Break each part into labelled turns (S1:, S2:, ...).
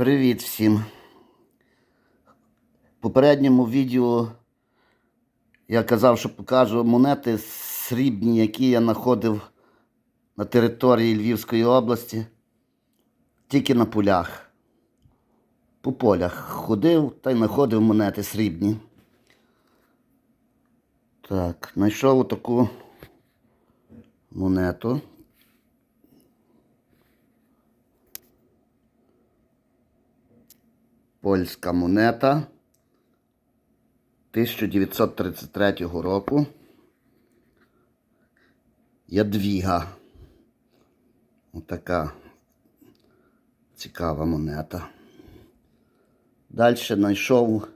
S1: Привіт всім. В попередньому відео я казав, що покажу монети срібні, які я знаходив на території Львівської області, тільки на полях. По полях ходив та й знаходив монети срібні. Так, знайшов таку монету. Польська монета 1933 року. Ядвіга. Отака цікава монета. Далі знайшов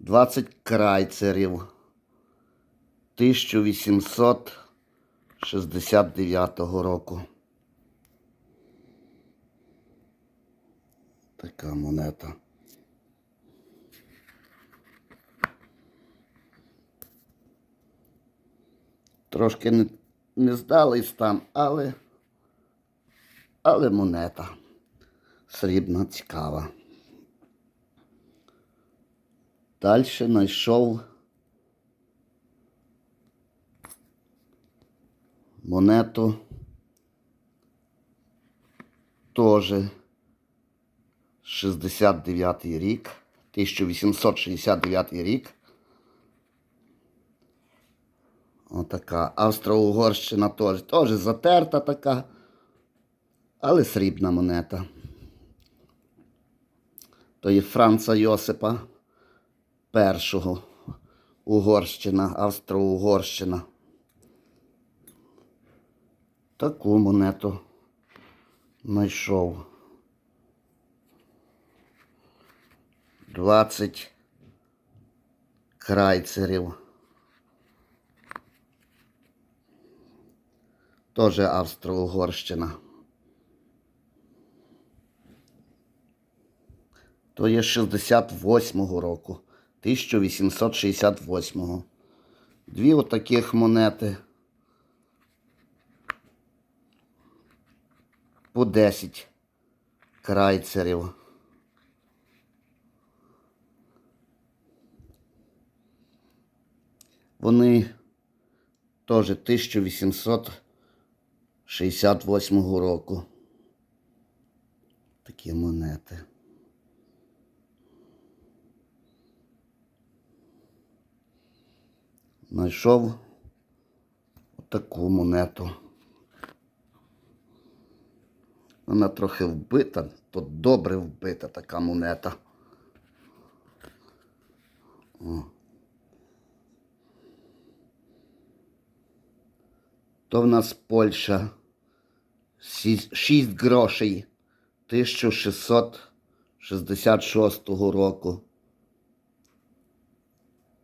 S1: 20 крайцерів 1869 року. Така монета. Трошки не, не здалий стан, але, але монета. Срібна, цікава. Далі знайшов монету теж 69 рік, 1869 рік. Отака. Австро-Угорщина теж. Теж затерта така, але срібна монета. То є Франца Йосипа першого. Угорщина, Австро-Угорщина. Таку монету знайшов. 20 крайцерів. Теж Австро-Угорщина. То є 68-го року. 1868-го. Дві отаких монети. По 10 крайцерів. Вони теж 1868 року. Такі монети. Знайшов таку монету. Вона трохи вбита, то добре вбита така монета. О. То в нас Польща. 6 грошей 1666 року.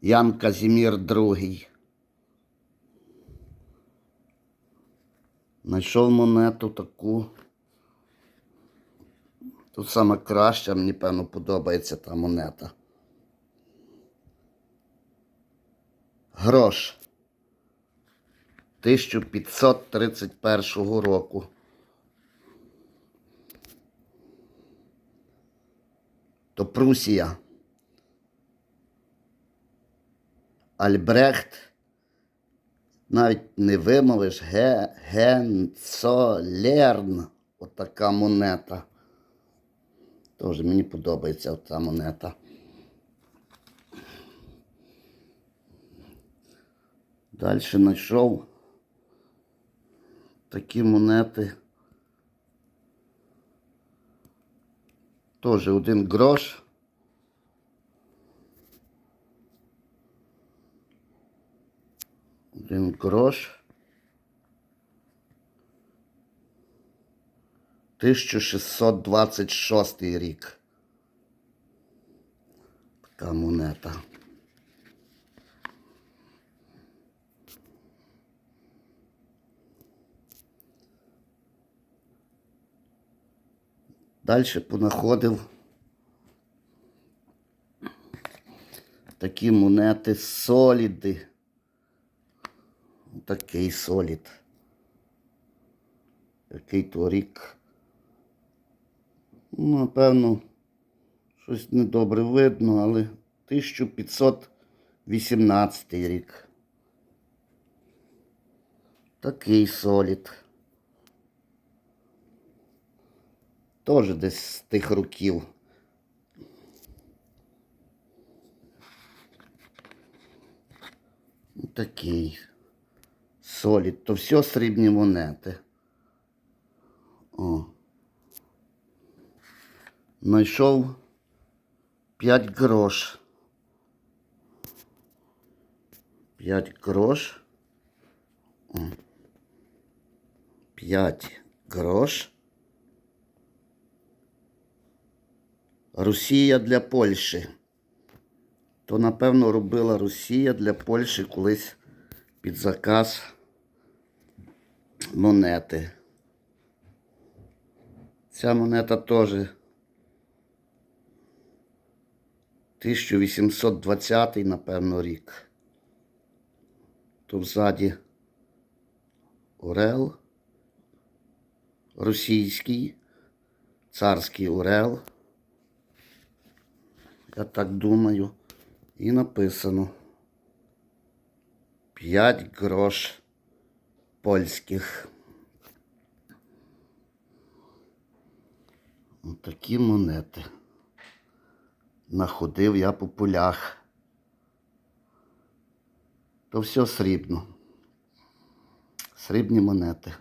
S1: Ян Казімір II. Знайшов монету таку. Тут саме краща, мені певно подобається та монета. Грош. 1531 року. То Прусія. Альбрехт. Навіть не вимовиш Ге, Генцолерн. Отака монета. Тоже мені подобається ота монета. Далі знайшов такі монети. Теж один грош. Один грош. 1626 рік. Така монета. Далі понаходив такі монети соліди. Такий солід. Який то рік Ну, Напевно, щось недобре видно, але 1518 рік. Такий солід. Теж десь з тих років. Такий солід. То все срібні монети. О. Знайшов 5 грош. 5 грош. О. 5 грош. Росія для Польщі. То, напевно, робила Росія для Польщі колись під заказ монети. Ця монета теж 1820, напевно, рік. Тут ззаді Орел, російський, царський Орел. Я так думаю. І написано 5 грош польських. Такі монети. Находив я по полях. То все срібно. Срібні монети.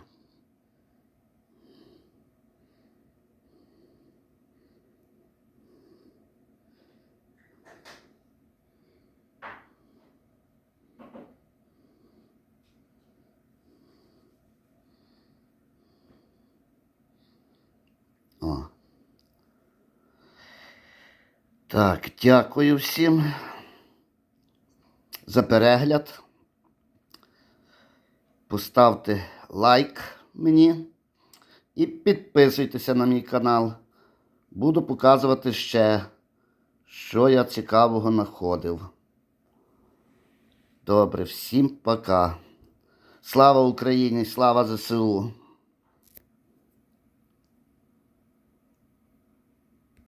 S1: О. Так, дякую всім за перегляд. Поставте лайк мені і підписуйтеся на мій канал. Буду показувати ще, що я цікавого знаходив. Добре, всім пока. Слава Україні, слава ЗСУ!